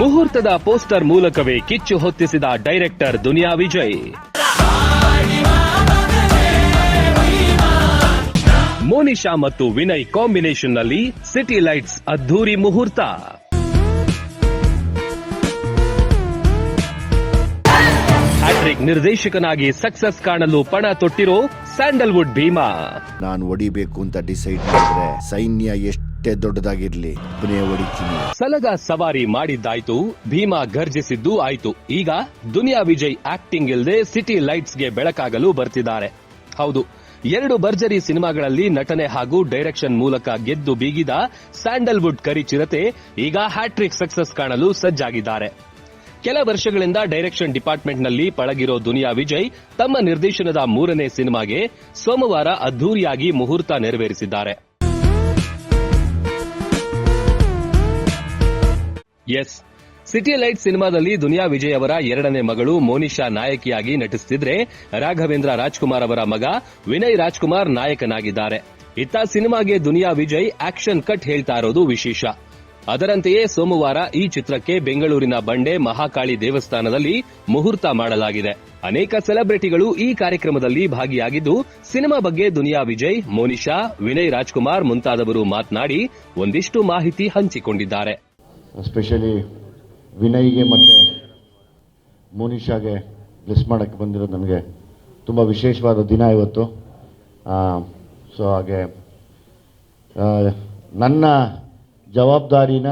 ಮುಹೂರ್ತದ poster ಮೂಲಕವೇ ಕಿಚ್ಚು ಹೊತ್ತಿಸಿದ ಡೈರೆಕ್ಟರ್ ದುನಿಯಾ ವಿಜಯ್. ಮೋನಿಶಾ ಮತ್ತು ವಿನಯ್ ಕಾಂಬಿನೇಷನ್ನಲ್ಲಿ ಸಿಟಿ ಲೈಟ್ಸ್ ಅದ್ಧೂರಿ ಮುಹೂರ್ತ. ಹ್ಯಾಟ್ರಿಕ್ ನಿರ್ದೇಶಕನಾಗಿ ಸಕ್ಸಸ್ ಕಾಣಲು ಪಣ ತೊಟ್ಟಿರೋ ಸ್ಯಾಂಡಲ್ವುಡ್ ಭೀಮಾ. ನಾನು ಹೊಡಿಬೇಕು ಅಂತ ಡಿಸೈಡ್ ಮಾಡಿದ್ರೆ ಸೈನ್ಯ ಎಷ್ಟೇ ದೊಡ್ಡದಾಗಿರ್ಲಿ ಒಬ್ಬನೇ ಹೊಡಿತೀನಿ ಸಲಗ ಸವಾರಿ ಮಾಡಿದ್ದಾಯ್ತು, ಭೀಮಾ ಗರ್ಜಿಸಿದ್ದು ಆಯ್ತು. ಈಗ ದುನಿಯಾ ವಿಜಯ್ ಆಕ್ಟಿಂಗ್ ಇಲ್ಲದೆ ಸಿಟಿ ಲೈಟ್ಸ್ಗೆ ಬೆಳಕಾಗಲು ಬರ್ತಿದ್ದಾರೆ. ಹೌದು, ಎರಡು ಭರ್ಜರಿ ಸಿನಿಮಾಗಳಲ್ಲಿ ನಟನೆ ಹಾಗೂ ಡೈರೆಕ್ಷನ್ ಮೂಲಕ ಗೆದ್ದು ಬೀಗಿದ ಸ್ಯಾಂಡಲ್ವುಡ್ ಕರಿ ಚಿರತೆ ಈಗ ಹ್ಯಾಟ್ರಿಕ್ ಸಕ್ಸಸ್ ಕಾಣಲು ಸಜ್ಜಾಗಿದ್ದಾರೆ. ಕೆಲ ವರ್ಷಗಳಿಂದ ಡೈರೆಕ್ಷನ್ ಡಿಪಾರ್ಟ್ಮೆಂಟ್ನಲ್ಲಿ ಪಳಗಿರೋ ದುನಿಯಾ ವಿಜಯ್ ತಮ್ಮ ನಿರ್ದೇಶನದ ಮೂರನೇ ಸಿನಿಮಾಗೆ ಸೋಮವಾರ ಅದ್ದೂರಿಯಾಗಿ ಮುಹೂರ್ತ ನೆರವೇರಿಸಿದ್ದಾರೆ. ಎಸ್. ಸಿಟಿ ಲೈಟ್ ಸಿನಿಮಾದಲ್ಲಿ ದುನಿಯಾ ವಿಜಯ್ ಅವರ ಎರಡನೇ ಮಗಳು ಮೋನಿಶಾ ನಾಯಕಿಯಾಗಿ ನಟಿಸುತ್ತಿದ್ರೆ ರಾಘವೇಂದ್ರ ರಾಜ್ಕುಮಾರ್ ಅವರ ಮಗ ವಿನಯ್ ರಾಜ್ಕುಮಾರ್ ನಾಯಕನಾಗಿದ್ದಾರೆ. ಇತ್ತ ಸಿನಿಮಾಗೆ ದುನಿಯಾ ವಿಜಯ್ ಆಕ್ಷನ್ ಕಟ್ ಹೇಳ್ತಾ ಇರೋದು ವಿಶೇಷ. ಅದರಂತೆಯೇ ಸೋಮವಾರ ಈ ಚಿತ್ರಕ್ಕೆ ಬೆಂಗಳೂರಿನ ಬಂಡೆ ಮಹಾಕಾಳಿ ದೇವಸ್ಥಾನದಲ್ಲಿ ಮುಹೂರ್ತ ಮಾಡಲಾಗಿದೆ. ಅನೇಕ ಸೆಲೆಬ್ರಿಟಿಗಳು ಈ ಕಾರ್ಯಕ್ರಮದಲ್ಲಿ ಭಾಗಿಯಾಗಿದ್ದು ಸಿನಿಮಾ ಬಗ್ಗೆ ದುನಿಯಾ ವಿಜಯ್ ಮೋನಿಶಾ ವಿನಯ್ ರಾಜ್ಕುಮಾರ್ ಮುಂತಾದವರು ಮಾತನಾಡಿ ಒಂದಿಷ್ಟು ಮಾಹಿತಿ ಹಂಚಿಕೊಂಡಿದ್ದಾರೆ. ಎಸ್ಪೆಷಲಿ ವಿನಯ್ಗೆ ಮತ್ತು ಮೋನಿಷಾಗೆ ಬ್ಲೆಸ್ ಮಾಡೋಕ್ಕೆ ಬಂದಿರೋದು ನನಗೆ ತುಂಬ ವಿಶೇಷವಾದ ದಿನ ಇವತ್ತು. ಸೊ ಹಾಗೆ ನನ್ನ ಜವಾಬ್ದಾರಿನ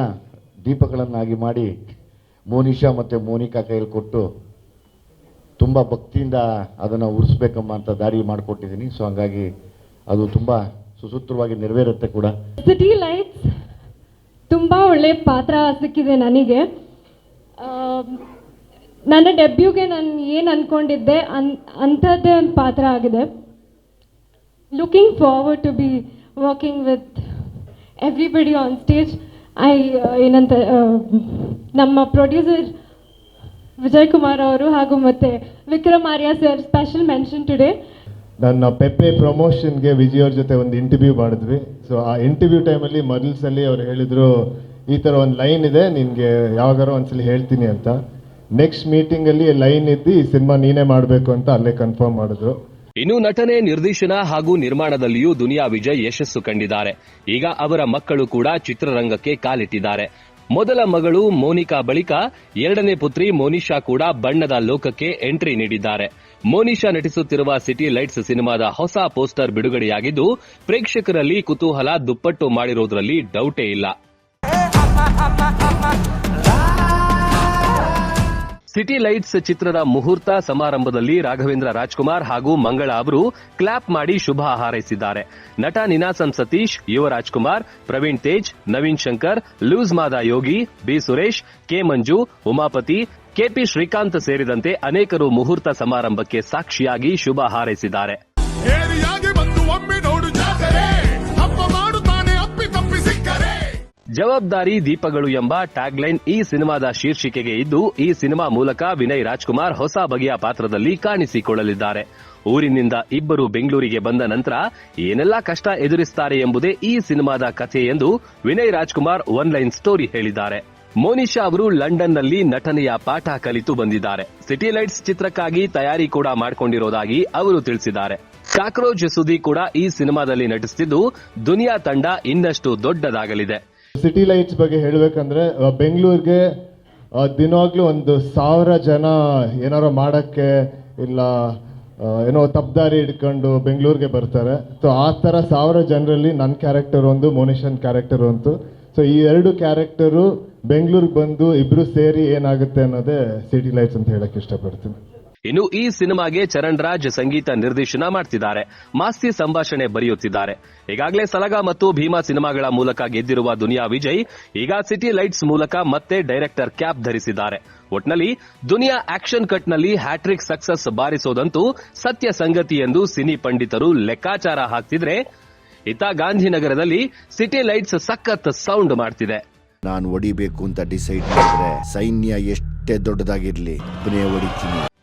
ದೀಪಗಳನ್ನಾಗಿ ಮಾಡಿ ಮೋನಿಷಾ ಮತ್ತು ಮೋನಿಕಾ ಕೈಯಲ್ಲಿ ಕೊಟ್ಟು ತುಂಬ ಭಕ್ತಿಯಿಂದ ಅದನ್ನು ಉರಿಸ್ಬೇಕಮ್ಮ ಅಂತ ದಾರಿ ಮಾಡಿಕೊಟ್ಟಿದ್ದೀನಿ. ಸೊ ಹಂಗಾಗಿ ಅದು ತುಂಬ ಸುಸೂತ್ರವಾಗಿ ನೆರವೇರುತ್ತೆ ಕೂಡ. ತುಂಬ ಒಳ್ಳೆ ಪಾತ್ರ ಸಿಕ್ಕಿದೆ ನನಗೆ. ನನ್ನ ಡೆಬ್ಯೂಗೆ ನಾನು ಏನು ಅಂದ್ಕೊಂಡಿದ್ದೆ ಅನ್, ಅಂಥದ್ದೇ ಒಂದು ಪಾತ್ರ ಆಗಿದೆ. Looking forward to be working with everybody on stage I ಏನಂತ ನಮ್ಮ ಪ್ರೊಡ್ಯೂಸರ್ ವಿಜಯ್ ಕುಮಾರ್ ಅವರು ಹಾಗೂ ಮತ್ತು Vikram Arya sir special mention today ನನ್ನ ಪೆಪ್ಪೆ ಪ್ರಮೋಷನ್ಗೆ ವಿಜಯ್ ಅವ್ರ ಜೊತೆ ಒಂದು ಇಂಟರ್ವ್ಯೂ ಮಾಡಿದ್ವಿ. ಸೊ ಆ ಇಂಟರ್ವ್ಯೂ ಟೈಮಲ್ಲಿ ಮೊದಲ್ಸಲ್ಲಿ ಅವ್ರು ಹೇಳಿದರು, ಈ ಥರ ಒಂದು ಲೈನ್ ಇದೆ, ನಿನಗೆ ಯಾವಾಗಾರ ಒಂದ್ಸಲಿ ಹೇಳ್ತೀನಿ ಅಂತ. ನೆಕ್ಸ್ಟ್ ಮೀಟಿಂಗಲ್ಲಿ ಲೈನ್ ಇದ್ದು ಈ ಸಿನಿಮಾ ನೀನೇ ಮಾಡಬೇಕು ಅಂತ ಅಲ್ಲೇ ಕನ್ಫರ್ಮ್ ಮಾಡಿದ್ರು. ಇನ್ನು ನಟನೆ, ನಿರ್ದೇಶನ ಹಾಗೂ ನಿರ್ಮಾಣದಲ್ಲಿಯೂ ದುನಿಯಾ ವಿಜಯ್ ಯಶಸ್ಸು ಕಂಡಿದ್ದಾರೆ. ಈಗ ಅವರ ಮಕ್ಕಳು ಕೂಡ ಚಿತ್ರರಂಗಕ್ಕೆ ಕಾಲಿಟ್ಟಿದ್ದಾರೆ. ಮೊದಲ ಮಗಳು ಮೋನಿಕಾ ಬಳಿಕ ಎರಡನೇ ಪುತ್ರಿ ಮೋನಿಶಾ ಕೂಡ ಬಣ್ಣದ ಲೋಕಕ್ಕೆ ಎಂಟ್ರಿ ನೀಡಿದ್ದಾರೆ. ಮೋನಿಶಾ ನಟಿಸುತ್ತಿರುವ ಸಿಟಿ ಲೈಟ್ಸ್ ಸಿನಿಮಾದ ಹೊಸ ಪೋಸ್ಟರ್ ಬಿಡುಗಡೆಯಾಗಿದ್ದು, ಪ್ರೇಕ್ಷಕರಲ್ಲಿ ಕುತೂಹಲ ದುಪ್ಪಟ್ಟು ಮಾಡಿರುವುದರಲ್ಲಿ ಡೌಟೇ ಇಲ್ಲ. ಸಿಟಿ ಲೈಟ್ಸ್ ಚಿತ್ರದ ಮುಹೂರ್ತ ಸಮಾರಂಭದಲ್ಲಿ ರಾಘವೇಂದ್ರ ರಾಜ್ಕುಮಾರ್ ಹಾಗೂ ಮಂಗಳ ಅವರು ಕ್ಲಾಪ್ ಮಾಡಿ ಶುಭ ಹಾರೈಸಿದ್ದಾರೆ. ನಟ Ninasam Satish, Yuvraj Kumar, Praveen Tej, Naveen Shankar, loose Mada Yogi, B Suresh, K Manju, Umapathi, KP Srikanth ಸೇರಿದಂತೆ ಅನೇಕರು ಮುಹೂರ್ತ ಸಮಾರಂಭಕ್ಕೆ ಸಾಕ್ಷಿಯಾಗಿ ಶುಭ ಹಾರೈಸಿದ್ದಾರೆ. ಜವಾಬ್ದಾರಿ ದೀಪಗಳು ಎಂಬ ಟ್ಯಾಗ್ಲೈನ್ ಈ ಸಿನಿಮಾದ ಶೀರ್ಷಿಕೆಗೆ ಇದ್ದು, ಈ ಸಿನಿಮಾ ಮೂಲಕ ವಿನಯ್ ರಾಜ್ಕುಮಾರ್ ಹೊಸ ಬಗೆಯ ಪಾತ್ರದಲ್ಲಿ ಕಾಣಿಸಿಕೊಳ್ಳಲಿದ್ದಾರೆ. ಊರಿನಿಂದ ಇಬ್ಬರು ಬೆಂಗಳೂರಿಗೆ ಬಂದ ನಂತರ ಏನೆಲ್ಲಾ ಕಷ್ಟ ಎದುರಿಸುತ್ತಾರೆ ಎಂಬುದೇ ಈ ಸಿನಿಮಾದ ಕಥೆ ಎಂದು Vinay Rajkumar one line story ಹೇಳಿದ್ದಾರೆ. ಮೋನಿಶಾ ಅವರು ಲಂಡನ್ನಲ್ಲಿ ನಟನೆಯ ಪಾಠ ಕಲಿತು ಬಂದಿದ್ದಾರೆ. ಸಿಟಿ ಲೈಟ್ಸ್ ಚಿತ್ರಕ್ಕಾಗಿ ತಯಾರಿ ಕೂಡ ಮಾಡಿಕೊಂಡಿರೋದಾಗಿ ಅವರು ತಿಳಿಸಿದ್ದಾರೆ. ಕಾಕ್ರೋಚ್ ಸುದಿ ಕೂಡ ಈ ಸಿನಿಮಾದಲ್ಲಿ ನಟಿಸುತ್ತಿದ್ದು ದುನಿಯಾ ತಂಡ ಇನ್ನಷ್ಟು ದೊಡ್ಡದಾಗಲಿದೆ. ಸಿಟಿ ಲೈಟ್ಸ್ ಬಗ್ಗೆ ಹೇಳಬೇಕಂದ್ರೆ ಬೆಂಗಳೂರಿಗೆ ದಿನವಾಗ್ಲೂ ಒಂದು ಸಾವಿರ ಜನ ಏನಾರು ಮಾಡೋಕ್ಕೆ ಇಲ್ಲ ಏನೋ ತಪ್ಪದಾರಿ ಹಿಡ್ಕೊಂಡು ಬೆಂಗಳೂರಿಗೆ ಬರ್ತಾರೆ. ಸೊ ಆ ಥರ ಸಾವಿರ ಜನರಲ್ಲಿ ನನ್ನ ಕ್ಯಾರೆಕ್ಟರ್ ಒಂದು ಮೋನಿಷನ್ ಕ್ಯಾರೆಕ್ಟರ್ ಒಂದು. ಸೊ ಈ ಎರಡು ಕ್ಯಾರೆಕ್ಟರು ಬೆಂಗಳೂರಿಗೆ ಬಂದು ಇಬ್ಬರು ಸೇರಿ ಏನಾಗುತ್ತೆ ಅನ್ನೋದೇ ಸಿಟಿ ಲೈಟ್ಸ್ ಅಂತ ಹೇಳಕ್ಕೆ ಇಷ್ಟಪಡ್ತೀನಿ. ಇನ್ನು ಈ ಸಿನಿಮಾಗೆ ಚರಣ್ ರಾಜ್ ಸಂಗೀತ ನಿರ್ದೇಶನ ಮಾಡ್ತಿದ್ದಾರೆ. ಮಾಸ್ತಿ ಸಂಭಾಷಣೆ ಬರೆಯುತ್ತಿದ್ದಾರೆ. ಈಗಾಗಲೇ ಸಲಗ ಮತ್ತು ಭೀಮಾ ಸಿನಿಮಾಗಳ ಮೂಲಕ ಗೆದ್ದಿರುವ ದುನಿಯಾ ವಿಜಯ್, ಈಗ ಸಿಟಿ ಲೈಟ್ಸ್ ಮೂಲಕ ಮತ್ತೆ ಡೈರೆಕ್ಟರ್ ಕ್ಯಾಪ್ ಧರಿಸಿದ್ದಾರೆ. ಒಟ್ನಲ್ಲಿ, ದುನಿಯಾ ಆಕ್ಷನ್ ಕಟ್ನಲ್ಲಿ ಹ್ಯಾಟ್ರಿಕ್ ಸಕ್ಸಸ್ ಬಾರಿಸೋದಂತೂ ಸತ್ಯ ಸಂಗತಿ ಎಂದು ಸಿನಿ ಪಂಡಿತರು ಲೆಕ್ಕಾಚಾರ ಹಾಕ್ತಿದ್ರೆ, ಇತ್ತ ಗಾಂಧಿನಗರದಲ್ಲಿ ಸಿಟಿ ಲೈಟ್ಸ್ ಸಖತ್ ಸೌಂಡ್ ಮಾಡ್ತಿದೆ. ನಾನು ಒಡಿಬೇಕು ಅಂತ ಡಿಸೈಡ್ ಮಾಡಿದ್ರೆ ಸೈನ್ಯ ಎಷ್ಟೇ ದೊಡ್ಡದಾಗಿರ್ಲಿ ಒಡಿತೀನಿ.